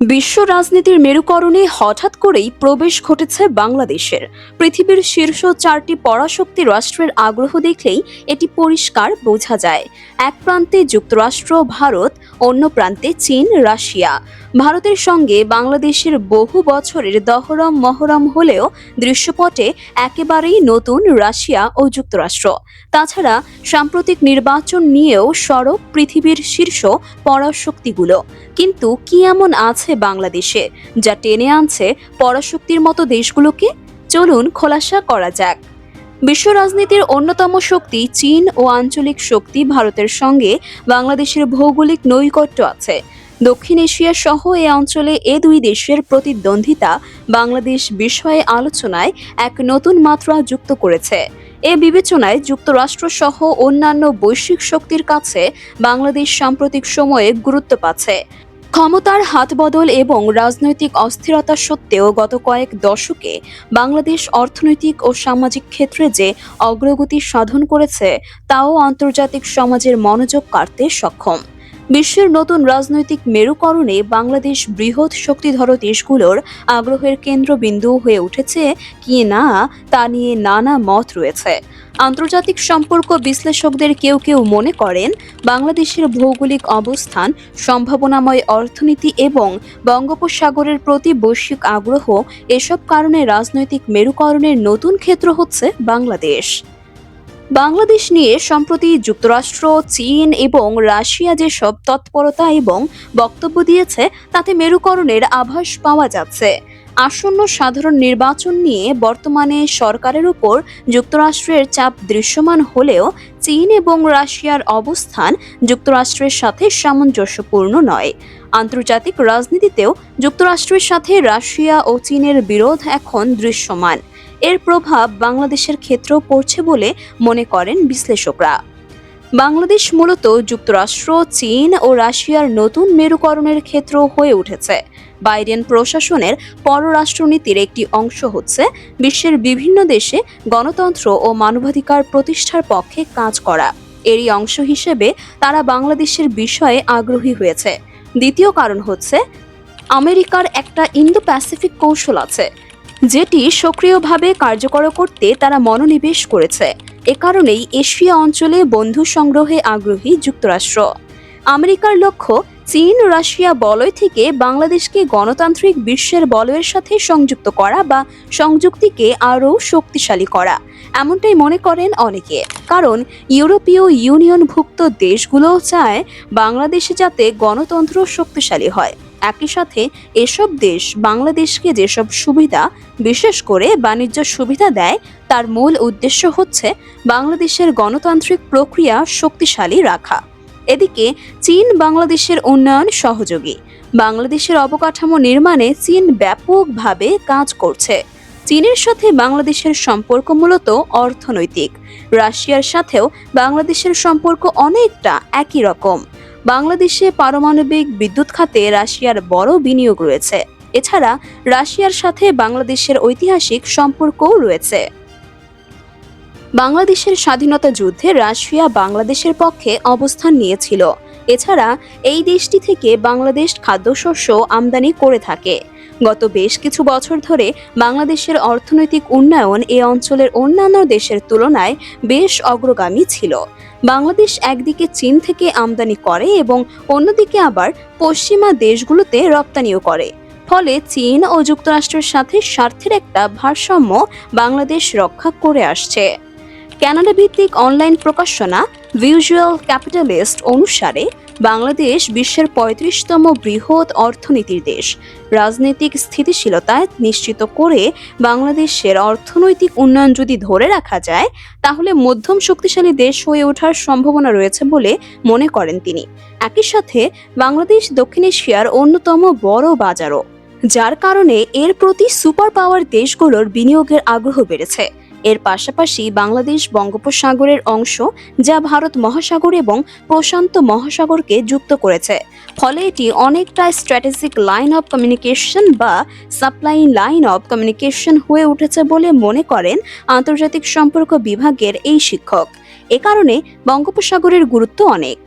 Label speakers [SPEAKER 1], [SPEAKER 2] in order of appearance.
[SPEAKER 1] বিশ্ব রাজনীতির মেরুকরণে হঠাৎ করেই প্রবেশ ঘটেছে বাংলাদেশের। পৃথিবীর শীর্ষ চারটি পরাশক্তি রাষ্ট্রের আগ্রহ দেখলেই এটি পরিষ্কার বোঝা যায়। এক প্রান্তে যুক্তরাষ্ট্র, ভারত অন্য প্রান্তে চীন, রাশিয়া। ভারতের সঙ্গে বাংলাদেশের বহু বছরের দহরম মহরম হলেও দৃশ্যপটে একেবারেই নতুন রাশিয়া ও যুক্তরাষ্ট্র। তাছাড়া সাম্প্রতিক নির্বাচন নিয়েও সরব পৃথিবীর শীর্ষ পরাশক্তিগুলো। কিন্তু কি এমন আছে বাংলাদেশে, যা টেনে আনছে পরাশক্তির মতো দেশগুলোকে? চলুন খোলাসা করা যাক। বিশ্ব রাজনীতির অন্যতম শক্তি চীন ও আঞ্চলিক শক্তি ভারতের সঙ্গে বাংলাদেশের ভৌগোলিক নৈকট্য আছে। দক্ষিণ এশিয়া সহ এ অঞ্চলে এ দুই দেশের প্রতিদ্বন্দ্বিতা বাংলাদেশ বিষয়ে আলোচনায় এক নতুন মাত্রা যুক্ত করেছে। এ বিবেচনায় যুক্তরাষ্ট্র সহ অন্যান্য বৈশ্বিক শক্তির কাছে বাংলাদেশ সাম্প্রতিক সময়ে গুরুত্ব পাচ্ছে। ক্ষমতার হাতবদল এবং রাজনৈতিক অস্থিরতা সত্ত্বেও গত কয়েক দশকে বাংলাদেশ অর্থনৈতিক ও সামাজিক ক্ষেত্রে যে অগ্রগতি সাধন করেছে, তাও আন্তর্জাতিক সমাজের মনোযোগ কাড়তে সক্ষম। বিশ্বের নতুন রাজনৈতিক মেরুকরণে বাংলাদেশ বৃহৎ শক্তিধর দেশগুলোর আগ্রহের কেন্দ্রবিন্দু হয়ে উঠেছে কি না তা নিয়ে নানা মত রয়েছে। আন্তর্জাতিক সম্পর্ক বিশ্লেষকদের কেউ কেউ মনে করেন, বাংলাদেশের ভৌগোলিক অবস্থান, সম্ভাবনাময় অর্থনীতি এবং বঙ্গোপসাগরের প্রতি বৈশ্বিক আগ্রহ এসব কারণে রাজনৈতিক মেরুকরণের নতুন ক্ষেত্র হচ্ছে বাংলাদেশ। বাংলাদেশ নিয়ে সম্প্রতি যুক্তরাষ্ট্র, চীন এবং রাশিয়া যেসব তৎপরতা এবং বক্তব্য দিয়েছে, তাতে মেরুকরণের আভাস পাওয়া যাচ্ছে। আসন্ন সাধারণ নির্বাচন নিয়ে বর্তমানে সরকারের উপর যুক্তরাষ্ট্রের চাপ দৃশ্যমান হলেও চীন এবং রাশিয়ার অবস্থান যুক্তরাষ্ট্রের সাথে সামঞ্জস্যপূর্ণ নয়। আন্তর্জাতিক রাজনীতিতেও যুক্তরাষ্ট্রের সাথে রাশিয়া ও চীনের বিরোধ এখন দৃশ্যমান। এর প্রভাব বাংলাদেশের ক্ষেত্রেও পড়ছে বলে মনে করেন বিশ্লেষকরা। বাংলাদেশ মূলত যুক্তরাষ্ট্র, চীন ও রাশিয়ার নতুন মেরুকরণের ক্ষেত্র হয়ে উঠেছে। বাইডেন প্রশাসনের পররাষ্ট্রনীতির একটি অংশ হচ্ছে বিশ্বের বিভিন্ন দেশে গণতন্ত্র ও মানবাধিকার প্রতিষ্ঠার পক্ষে কাজ করা। এরই অংশ হিসেবে তারা বাংলাদেশের বিষয়ে আগ্রহী হয়েছে। দ্বিতীয় কারণ হচ্ছে, আমেরিকার একটা ইন্দো প্যাসিফিক কৌশল আছে, যেটি সক্রিয়ভাবে কার্যকর করতে তারা মনোনিবেশ করেছে। এ কারণেই এশিয়া অঞ্চলে বন্ধু সংগ্রহে আগ্রহী যুক্তরাষ্ট্র। আমেরিকার লক্ষ্য চীন, রাশিয়া বলয় থেকে বাংলাদেশকে গণতান্ত্রিক বিশ্বের বলয়ের সাথে সংযুক্ত করা বা সংযুক্তিকে আরও শক্তিশালী করা। এমনটাই মনে করেন অনেকে। কারণ ইউরোপীয় ইউনিয়নভুক্ত দেশগুলো চায় বাংলাদেশে যাতে গণতন্ত্র শক্তিশালী হয়। একই সাথে এসব দেশ বাংলাদেশকে যেসব সুবিধা, বিশেষ করে বাণিজ্য সুবিধা দেয়, তার মূল উদ্দেশ্য হচ্ছে বাংলাদেশের গণতান্ত্রিক প্রক্রিয়া শক্তিশালী রাখা। এদিকে চীন বাংলাদেশের উন্নয়ন সহযোগী। বাংলাদেশের অবকাঠামো নির্মাণে চীন ব্যাপকভাবে কাজ করছে। চীনের সাথে বাংলাদেশের সম্পর্ক মূলত অর্থনৈতিক। রাশিয়ার সাথেও বাংলাদেশের সম্পর্ক অনেকটা একই রকম। বাংলাদেশে পারমাণবিক বিদ্যুৎ খাতে রাশিয়ার বড় বিনিয়োগ রয়েছে। এছাড়া রাশিয়ার সাথে বাংলাদেশের ঐতিহাসিক সম্পর্কও রয়েছে। বাংলাদেশের স্বাধীনতা যুদ্ধে রাশিয়া বাংলাদেশের পক্ষে অবস্থান নিয়েছিল। এছাড়া এই দেশটি থেকে বাংলাদেশ খাদ্যশস্য আমদানি করে থাকে। গত বেশ কিছু বছর ধরে বাংলাদেশের অর্থনৈতিক উন্নয়ন এ অঞ্চলের অন্যান্য দেশের তুলনায় বেশ অগ্রগামী ছিল। বাংলাদেশ একদিকে চীন থেকে আমদানি করে এবং অন্যদিকে আবার পশ্চিমা দেশগুলোতে রপ্তানিও করে। ফলে চীন ও যুক্তরাষ্ট্রের সাথে স্বার্থের একটা ভারসাম্য বাংলাদেশ রক্ষা করে আসছে। কানাডা ভিত্তিক অনলাইন প্রকাশনা ভিজুয়াল ক্যাপিটালিস্ট অনুসারে বাংলাদেশ বিশ্বের পঁয়ত্রিশতম বৃহৎ অর্থনীতির দেশ। রাজনৈতিক স্থিতিশীলতা নিশ্চিত করে বাংলাদেশের অর্থনৈতিক উন্নয়ন যদি ধরে রাখা যায়, তাহলে মধ্যম শক্তিশালী দেশ হয়ে ওঠার সম্ভাবনা রয়েছে বলে মনে করেন তিনি। একই সাথে বাংলাদেশ দক্ষিণ এশিয়ার অন্যতম বড় বাজারও, যার কারণে এর প্রতি সুপার পাওয়ার দেশগুলোর বিনিয়োগের আগ্রহ বেড়েছে। এর পাশাপাশি বাংলাদেশ বঙ্গোপসাগরের অংশ, যা ভারত মহাসাগর এবং প্রশান্ত মহাসাগরকে যুক্ত করেছে। ফলে এটি অনেকটা স্ট্র্যাটেজিক লাইন অফ কমিউনিকেশন বা সাপ্লাই লাইন অফ কমিউনিকেশন হয়ে উঠেছে বলে মনে করেন আন্তর্জাতিক সম্পর্ক বিভাগের এই শিক্ষক। এ কারণে বঙ্গোপসাগরের গুরুত্ব অনেক।